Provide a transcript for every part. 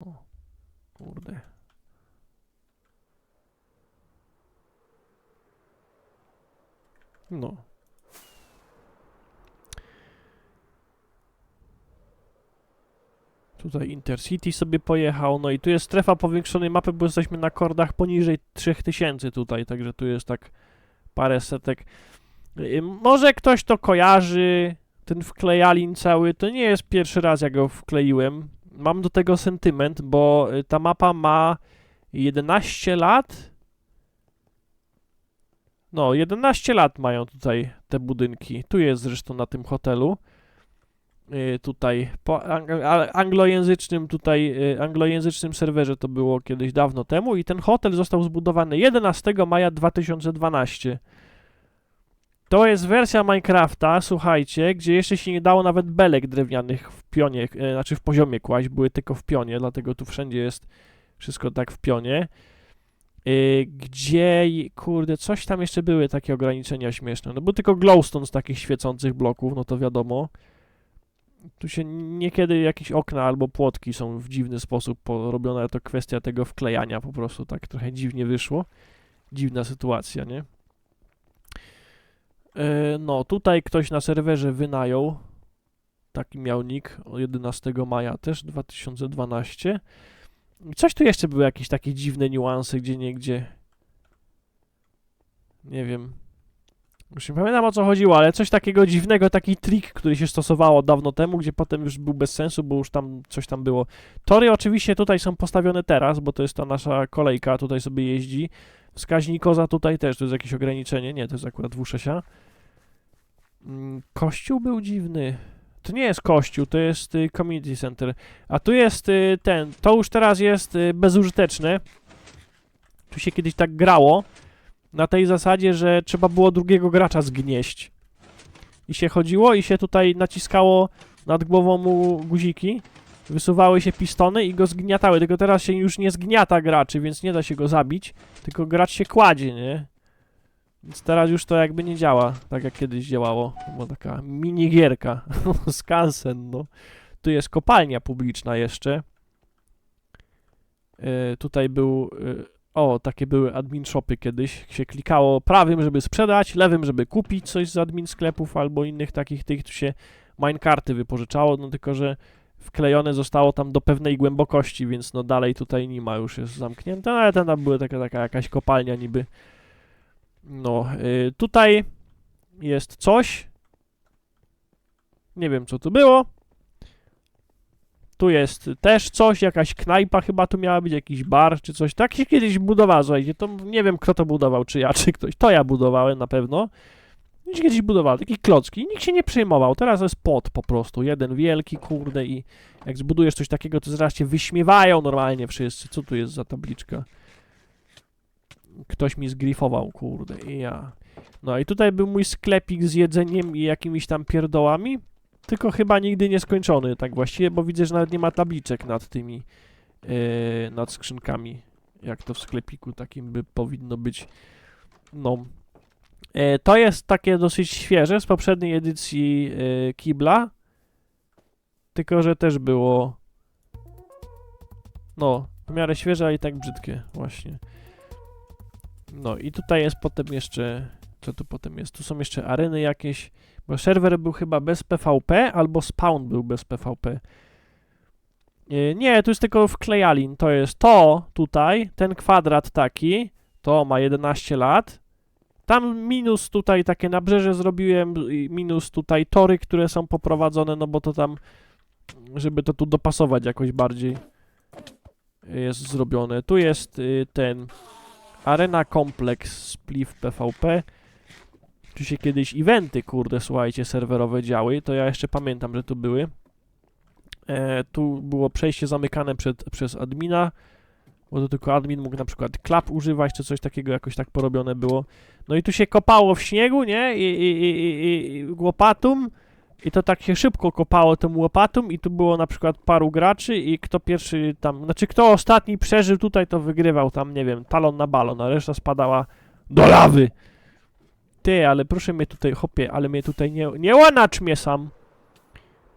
O, kurde. No. Tutaj Intercity sobie pojechał, no i tu jest strefa powiększonej mapy, bo jesteśmy na kordach poniżej 3000 tutaj, także tu jest tak parę setek. Może ktoś to kojarzy, ten wklejalin cały, to nie jest pierwszy raz, jak go wkleiłem. Mam do tego sentyment, bo y, ta mapa ma 11 lat. No, 11 lat mają tutaj te budynki. Tu jest zresztą na tym hotelu. Y, tutaj po anglojęzycznym tutaj y, anglojęzycznym serwerze to było kiedyś dawno temu i ten hotel został zbudowany 11 maja 2012. To jest wersja Minecrafta, słuchajcie, gdzie jeszcze się nie dało nawet belek drewnianych w pionie, e, znaczy w poziomie kłaść, były tylko w pionie, dlatego tu wszędzie jest wszystko tak w pionie. Y, gdzie, kurde, coś tam jeszcze były takie ograniczenia śmieszne. No był tylko glowstone z takich świecących bloków, no to wiadomo. Tu się niekiedy jakieś okna albo płotki są w dziwny sposób porobione, to kwestia tego wklejania po prostu tak trochę dziwnie wyszło. Dziwna sytuacja, nie? E, No, tutaj ktoś na serwerze wynajął. Taki miał nick o 11 maja też 2012. I Coś tu jeszcze były jakieś takie dziwne niuanse, gdzie niegdzie. Nie wiem. Już nie pamiętam o co chodziło, ale coś takiego dziwnego, taki trik, który się stosowało dawno temu, gdzie potem już był bez sensu, bo już tam coś tam było. Tory oczywiście tutaj są postawione teraz, bo to jest ta nasza kolejka, tutaj sobie jeździ. Wskaźnik koza tutaj też, to jest jakieś ograniczenie, nie, to jest akurat W6. Mm, Kościół był dziwny. To nie jest kościół, to jest y, community center. A tu jest y, ten, to już teraz jest y, bezużyteczne. Tu się kiedyś tak grało. Na tej zasadzie, że trzeba było drugiego gracza zgnieść. I się chodziło i się tutaj naciskało nad głową mu guziki. Wysuwały się pistony i go zgniatały. Tylko teraz się już nie zgniata graczy, więc nie da się go zabić. Tylko gracz się kładzie, nie? Więc teraz już to jakby nie działa, tak jak kiedyś działało. Była taka minigierka. Skansen, no. Tu jest kopalnia publiczna jeszcze. E, tutaj był... e, o, takie były admin shopy kiedyś. Się klikało prawym, żeby sprzedać, lewym, żeby kupić coś z admin sklepów albo innych takich tych. Tu się minecarty wypożyczało, no tylko, że wklejone zostało tam do pewnej głębokości, więc no dalej tutaj nie ma, już jest zamknięte, no, ale tam była taka, taka jakaś kopalnia niby. No, y, tutaj jest coś. Nie wiem, co to było. Tu jest też coś, jakaś knajpa chyba tu miała być, jakiś bar czy coś. Tak się kiedyś budowało, słuchajcie, to nie wiem, kto to budował, czy ja, czy ktoś. To ja budowałem na pewno. Gdzieś kiedyś budowałem, takie klocki nikt się nie przejmował. Teraz jest pod po prostu, jeden wielki, kurde i jak zbudujesz coś takiego, to zaraz cię wyśmiewają normalnie wszyscy. Co tu jest za tabliczka? Ktoś mi zgrifował, kurde, i ja. No i tutaj był mój sklepik z jedzeniem i jakimiś tam pierdołami, tylko chyba nigdy nie skończony, tak właściwie, bo widzę, że nawet nie ma tabliczek nad tymi, yy, nad skrzynkami, jak to w sklepiku takim by powinno być. No. E, to jest takie dosyć świeże z poprzedniej edycji e, Kibla, tylko że też było, no, w miarę świeże, ale i tak brzydkie, właśnie. No i tutaj jest potem jeszcze. Co tu potem jest? Tu są jeszcze areny jakieś. Bo serwer był chyba bez PvP, albo spawn był bez PvP. Nie, tu jest tylko wklejalin. To jest to tutaj, ten kwadrat taki. To ma 11 lat. Tam minus tutaj takie nabrzeże zrobiłem, minus tutaj tory, które są poprowadzone, no bo to tam, żeby to tu dopasować jakoś bardziej jest zrobione. Tu jest y, ten Arena Complex Spliff PvP. Tu się kiedyś eventy, kurde, słuchajcie, serwerowe działy. To ja jeszcze pamiętam, że tu były. E, tu było przejście zamykane przed, przez admina, bo to tylko admin mógł na przykład klap używać, czy coś takiego jakoś tak porobione było. No i tu się kopało w śniegu, nie? I, i, i, i, i łopatum. I to tak się szybko kopało tym łopatum i tu było na przykład paru graczy i kto pierwszy tam, znaczy kto ostatni przeżył tutaj, to wygrywał tam, nie wiem, talon na balon, a reszta spadała do lawy. Ty, ale proszę mnie tutaj, hopie, ale mnie tutaj nie, nie łanacz mnie sam.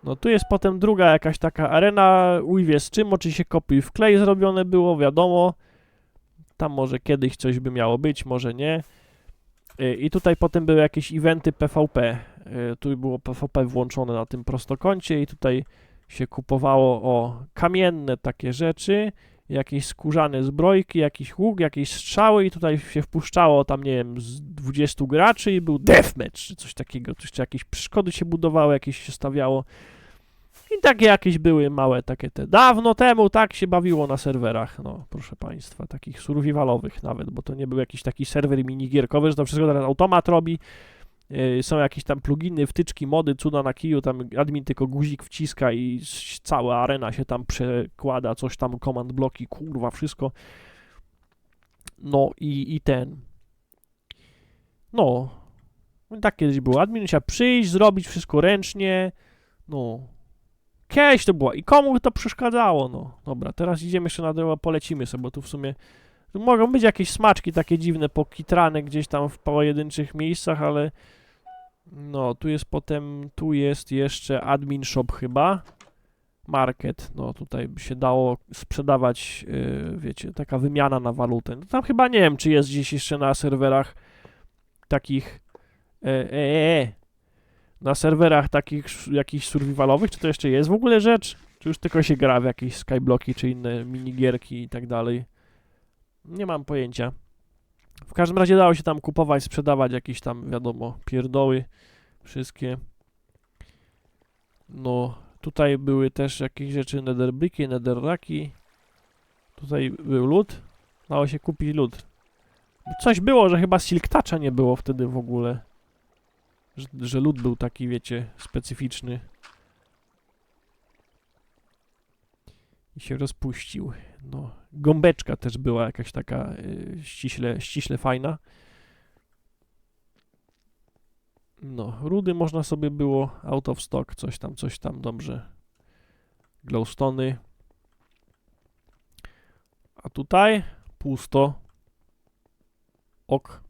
No tu jest potem druga jakaś taka arena, uj wie z czym, oczywiście kopiuj w klej zrobione było, wiadomo. Tam może kiedyś coś by miało być, może nie. Y, I tutaj potem były jakieś eventy PvP. Y, Tu było PvP włączone na tym prostokącie i tutaj się kupowało o kamienne takie rzeczy, jakieś skórzane zbrojki, jakiś łuk, jakieś strzały i tutaj się wpuszczało tam, nie wiem, z 20 graczy i był deathmatch czy coś takiego. Jeszcze jakieś przeszkody się budowały, jakieś się stawiało. I takie jakieś były małe takie te. Dawno temu tak się bawiło na serwerach, no proszę państwa, takich survivalowych nawet, bo to nie był jakiś taki serwer minigierkowy, że to wszystko teraz automat robi. Yy, Są jakieś tam pluginy, wtyczki, mody, cuda na kiju, tam admin tylko guzik wciska i cała arena się tam przekłada, coś tam, command bloki, kurwa, wszystko. No i, i ten. No. Tak kiedyś było. Admin musiał przyjść, zrobić wszystko ręcznie. No. Kiedyś to było. I komu to przeszkadzało? No. Dobra, teraz idziemy jeszcze na drzewo, polecimy sobie, bo tu w sumie mogą być jakieś smaczki takie dziwne, pokitrane gdzieś tam w pojedynczych miejscach, ale no, tu jest potem, tu jest jeszcze admin shop chyba. Market, no tutaj by się dało sprzedawać, yy, wiecie, taka wymiana na walutę. No, tam chyba nie wiem, czy jest gdzieś jeszcze na serwerach takich, e, e, e, na serwerach takich jakichś survivalowych, czy to jeszcze jest w ogóle rzecz? Czy już tylko się gra w jakieś skyblocki, czy inne minigierki i tak dalej? Nie mam pojęcia. W każdym razie dało się tam kupować, sprzedawać jakieś tam, wiadomo, pierdoły, wszystkie. No, tutaj były też jakieś rzeczy, netherbricki, netherraki. Tutaj był lód. Dało się kupić lód. Coś było, że chyba Silk Toucha nie było wtedy w ogóle. Że, że lód był taki, wiecie, specyficzny. I się rozpuścił. No, gąbeczka też była jakaś taka y, ściśle, ściśle fajna. No, rudy można sobie było out of stock, coś tam, coś tam, dobrze. Glowstony. A tutaj pusto. Ok.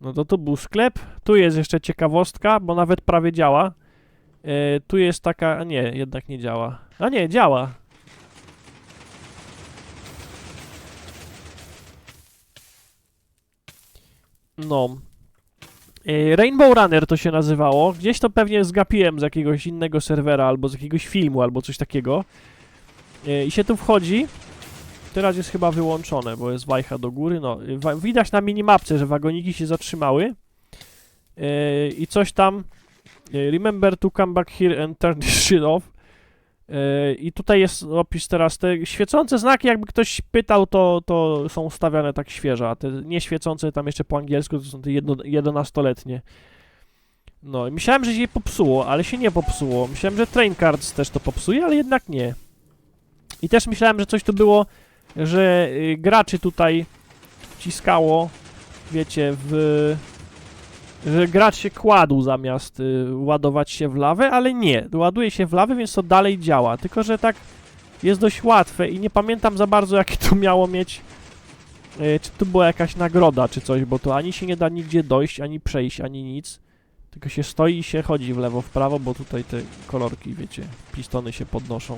No to tu był sklep. Tu jest jeszcze ciekawostka, bo nawet prawie działa. E, tu jest taka, a nie, jednak nie działa. A nie, działa. No. E, Rainbow Runner to się nazywało. Gdzieś to pewnie zgapiłem z jakiegoś innego serwera, albo z jakiegoś filmu, albo coś takiego. E, I się tu wchodzi. Teraz jest chyba wyłączone, bo jest wajcha do góry. No, widać na minimapce, że wagoniki się zatrzymały. E, I coś tam. E, Remember to come back here and turn this shit off. E, I tutaj jest opis teraz. Te świecące znaki, jakby ktoś pytał, to, to są stawiane tak świeżo, a te nieświecące tam jeszcze po angielsku to są te jedno, 11-letnie. No i myślałem, że się popsuło, ale się nie popsuło. Myślałem, że Train Cards też to popsuje, ale jednak nie. I też myślałem, że coś tu było, że y, graczy tutaj wciskało, wiecie, w... że gracz się kładł zamiast y, ładować się w lawę, ale nie. Ładuje się w lawę, więc to dalej działa. Tylko, że tak jest dość łatwe i nie pamiętam za bardzo, jakie to miało mieć. y, czy tu była jakaś nagroda, czy coś, bo to ani się nie da nigdzie dojść, ani przejść, ani nic. Tylko się stoi i się chodzi w lewo, w prawo, bo tutaj te kolorki, wiecie, pistony się podnoszą.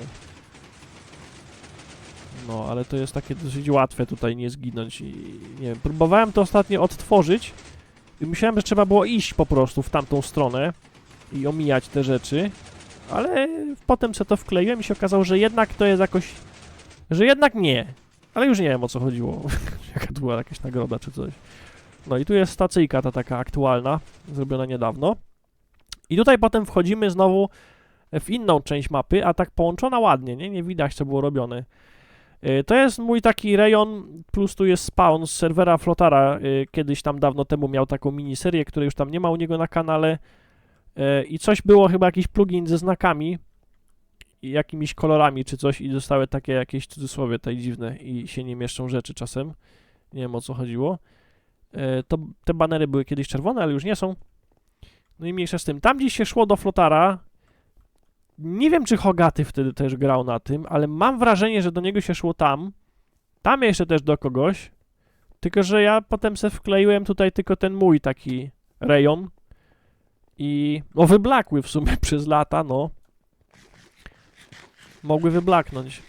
No, ale to jest takie dosyć łatwe tutaj nie zginąć i nie wiem, próbowałem to ostatnio odtworzyć myślałem, że trzeba było iść po prostu w tamtą stronę i omijać te rzeczy, ale potem se to wkleiłem i się okazało, że jednak to jest jakoś, że jednak nie, ale już nie wiem o co chodziło, jaka tu była jakaś nagroda czy coś. No i tu jest stacyjka ta taka aktualna, zrobiona niedawno i tutaj potem wchodzimy znowu w inną część mapy, a tak połączona ładnie, nie? Nie widać co było robione. Y, To jest mój taki rejon, plus tu jest spawn z serwera Flotara. y, Kiedyś tam dawno temu miał taką miniserię, której już tam nie ma u niego na kanale. Y, I coś było, chyba jakiś plugin ze znakami jakimiś kolorami czy coś i zostały takie jakieś cudzysłowie tutaj dziwne i się nie mieszczą rzeczy czasem. Nie wiem o co chodziło. To te banery były kiedyś czerwone, ale już nie są. No i mniejsza z tym. Tam gdzieś się szło do Flotara, nie wiem, czy Hogaty wtedy też grał na tym, ale mam wrażenie, że do niego się szło tam. Tam jeszcze też do kogoś. Tylko, że ja potem se wkleiłem tutaj tylko ten mój taki rejon. I no wyblakły w sumie przez lata, no. Mogły wyblaknąć.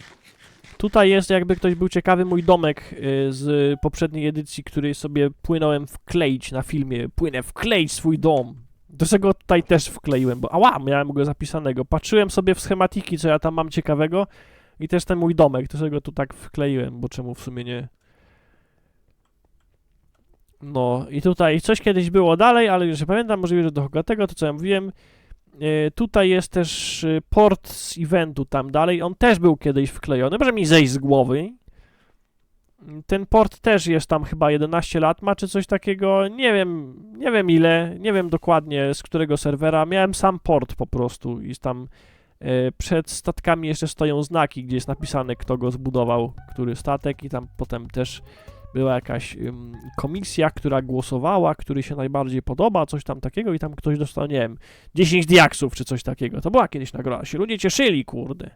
Tutaj jest, jakby ktoś był ciekawy, mój domek y, z poprzedniej edycji, który sobie płynąłem wkleić na filmie. Płynę wkleić swój dom. Do tego tutaj też wkleiłem, bo ała, miałem go zapisanego. Patrzyłem sobie w schematiki, co ja tam mam ciekawego i też ten mój domek, to sobie go tu tak wkleiłem, bo czemu w sumie nie. No i tutaj coś kiedyś było dalej, ale już nie pamiętam, możliwe, że do Hogatego, to co ja mówiłem. E, tutaj jest też e, port z eventu tam dalej, on też był kiedyś wklejony, może mi zejść z głowy. Ten port też jest tam chyba 11 lat ma, czy coś takiego, nie wiem, nie wiem ile, nie wiem dokładnie z którego serwera, miałem sam port po prostu i tam e, przed statkami jeszcze stoją znaki, gdzie jest napisane kto go zbudował, który statek i tam potem też była jakaś komisja, która głosowała, który się najbardziej podoba, coś tam takiego i tam ktoś dostał, nie wiem, 10 diaksów czy coś takiego. To była kiedyś nagroda, się ludzie cieszyli, kurde.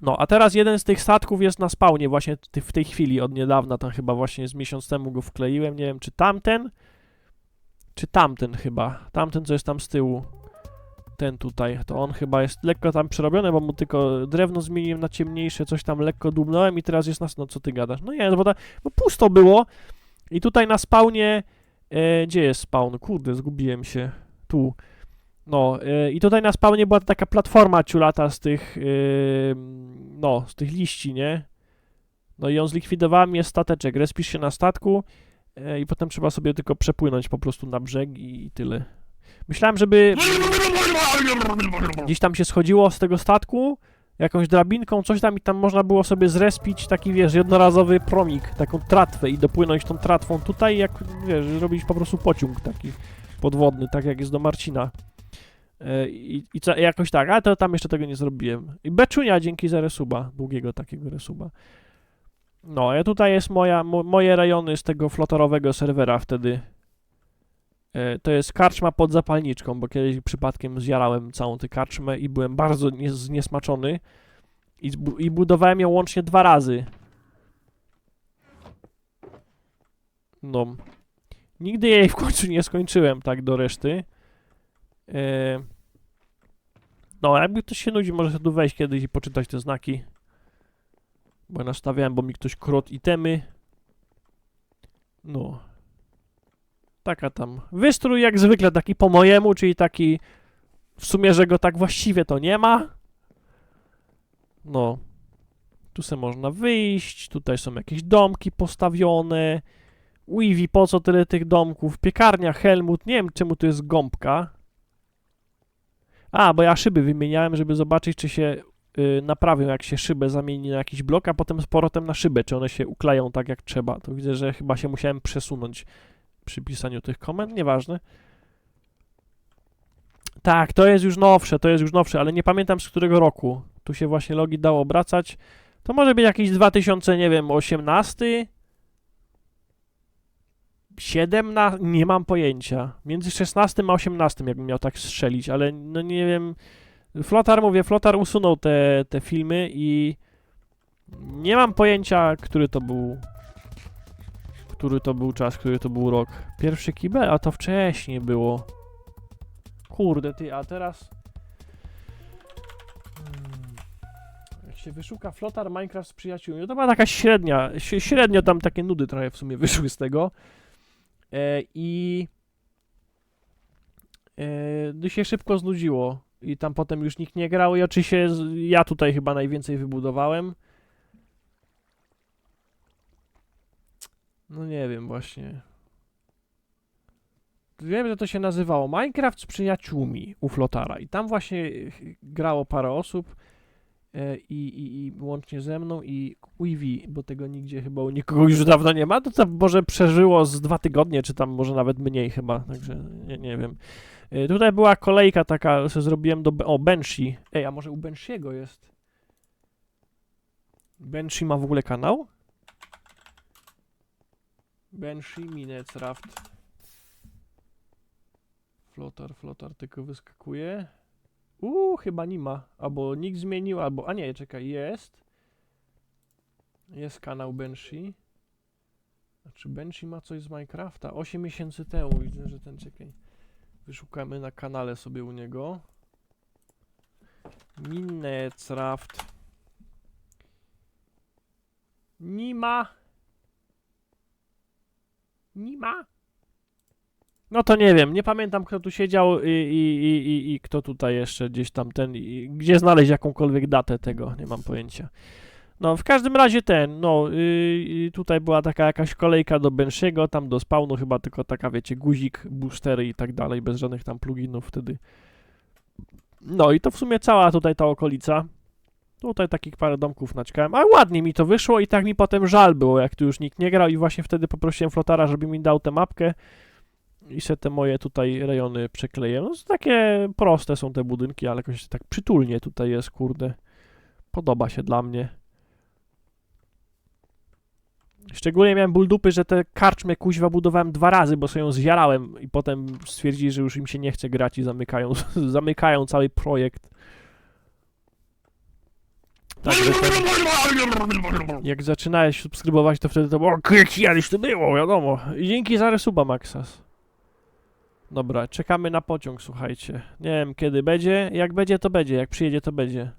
No, a teraz jeden z tych statków jest na spawnie właśnie w tej chwili, od niedawna, tam chyba właśnie z miesiąc temu go wkleiłem, nie wiem, czy tamten, czy tamten chyba, tamten, co jest tam z tyłu, ten tutaj, to on chyba jest lekko tam przerobiony, bo mu tylko drewno zmieniłem na ciemniejsze, coś tam lekko dumnąłem i teraz jest nas, no co ty gadasz? No nie, bo, ta, bo pusto było i tutaj na spawnie, e, gdzie jest spawn? Kurde, zgubiłem się, tu. No, e, i tutaj na spawnie była taka platforma ciulata z tych, e, no, z tych liści, nie? No i ją zlikwidowałem, jest stateczek, respisz się na statku e, i potem trzeba sobie tylko przepłynąć po prostu na brzeg i, i tyle. Myślałem, żeby gdzieś tam się schodziło z tego statku, jakąś drabinką, coś tam i tam można było sobie zrespić taki, wiesz, jednorazowy promik, taką tratwę i dopłynąć tą tratwą tutaj, jak, wiesz, zrobić po prostu pociąg taki podwodny, tak jak jest do Marcina. E, I, i co, jakoś tak, ale to tam jeszcze tego nie zrobiłem. I Beczunia dzięki za resuba, długiego takiego resuba. No, a tutaj jest moja, mo, moje rejony z tego flotorowego serwera wtedy. E, To jest karczma pod zapalniczką, bo kiedyś przypadkiem zjarałem całą tę karczmę i byłem bardzo nie, zniesmaczony i, i budowałem ją łącznie dwa razy. No. Nigdy jej w końcu nie skończyłem tak do reszty. E, No, jakby ktoś się nudzi, może sobie tu wejść kiedyś i poczytać te znaki. Bo ja nastawiałem, bo mi ktoś krot itemy. No. Taka tam. Wystrój jak zwykle taki po mojemu, czyli taki w sumie, że go tak właściwie to nie ma. No. Tu se można wyjść, tutaj są jakieś domki postawione. Weavy, po co tyle tych domków? Piekarnia, Helmut, nie wiem czemu tu jest gąbka. A, bo ja szyby wymieniałem, żeby zobaczyć, czy się y, naprawią, jak się szybę zamieni na jakiś blok, a potem z powrotem na szybę, czy one się ukleją tak jak trzeba. To widzę, że chyba się musiałem przesunąć przy pisaniu tych komend, nieważne. Tak, to jest już nowsze, to jest już nowsze, ale nie pamiętam z którego roku. Tu się właśnie logi dało obracać. To może być jakiś 2000, nie wiem, 18? 17? Nie mam pojęcia. Między 16 a 18, jakbym miał tak strzelić, ale no nie wiem. Flotar, mówię, Flotar usunął te, te filmy i nie mam pojęcia, który to był który to był czas, który to był rok. Pierwszy kibel, a to wcześniej było. Kurde ty, a teraz... Hmm. Jak się wyszuka Flotar Minecraft z przyjaciółmi, no to była taka średnia, średnio tam takie nudy trochę w sumie wyszły z tego. E, I... E, no się szybko znudziło. I tam potem już nikt nie grał i oczywiście ja tutaj chyba najwięcej wybudowałem. No nie wiem właśnie. Wiem, że to się nazywało Minecraft z przyjaciółmi u Flotara i tam właśnie ch- grało parę osób e, i, i, i łącznie ze mną i Weavy, bo tego nigdzie chyba u nikogo już dawno nie ma, to tam może przeżyło z dwa tygodnie, czy tam może nawet mniej chyba, także nie, nie wiem. E, Tutaj była kolejka taka, co zrobiłem do... O, Banshee. Ej, a może u Banshee'ego jest? Banshee ma w ogóle kanał? Banshee, Minecraft. Flotar, flotar tylko wyskakuje. Uuu, chyba nie ma. Albo nikt zmienił, albo... A nie, czekaj, jest. Jest kanał Banshee. A Czy Benji ma coś z Minecrafta? 8 miesięcy temu widzę, że ten czekaj. Wyszukamy na kanale sobie u niego. Minecraft. Nie ma. Nie ma. No to nie wiem, nie pamiętam kto tu siedział i, i, i, i, i kto tutaj jeszcze gdzieś tam ten, i, gdzie znaleźć jakąkolwiek datę tego, nie mam pojęcia. No, w każdym razie ten, no, yy, tutaj była taka jakaś kolejka do Benshiego, tam do spawnu chyba tylko taka, wiecie, guzik, boostery i tak dalej, bez żadnych tam pluginów wtedy. No i to w sumie cała tutaj ta okolica. Tutaj takich parę domków naćkałem, a ładnie mi to wyszło i tak mi potem żal było, jak tu już nikt nie grał i właśnie wtedy poprosiłem Flotara, żeby mi dał tę mapkę i se te moje tutaj rejony przekleję. No, takie proste są te budynki, ale jakoś tak przytulnie tutaj jest, kurde. Podoba się dla mnie. Szczególnie miałem ból dupy, że te karczmy kuźwa budowałem dwa razy, bo sobie ją zjarałem i potem stwierdzili, że już im się nie chce grać i zamykają, zamykają cały projekt. Także ten, jak zaczynałeś subskrybować, to wtedy to było kiedyś to było, wiadomo. I dzięki za resuba, Maxas. Dobra, czekamy na pociąg, słuchajcie. Nie wiem kiedy będzie, jak będzie to będzie, jak przyjedzie to będzie.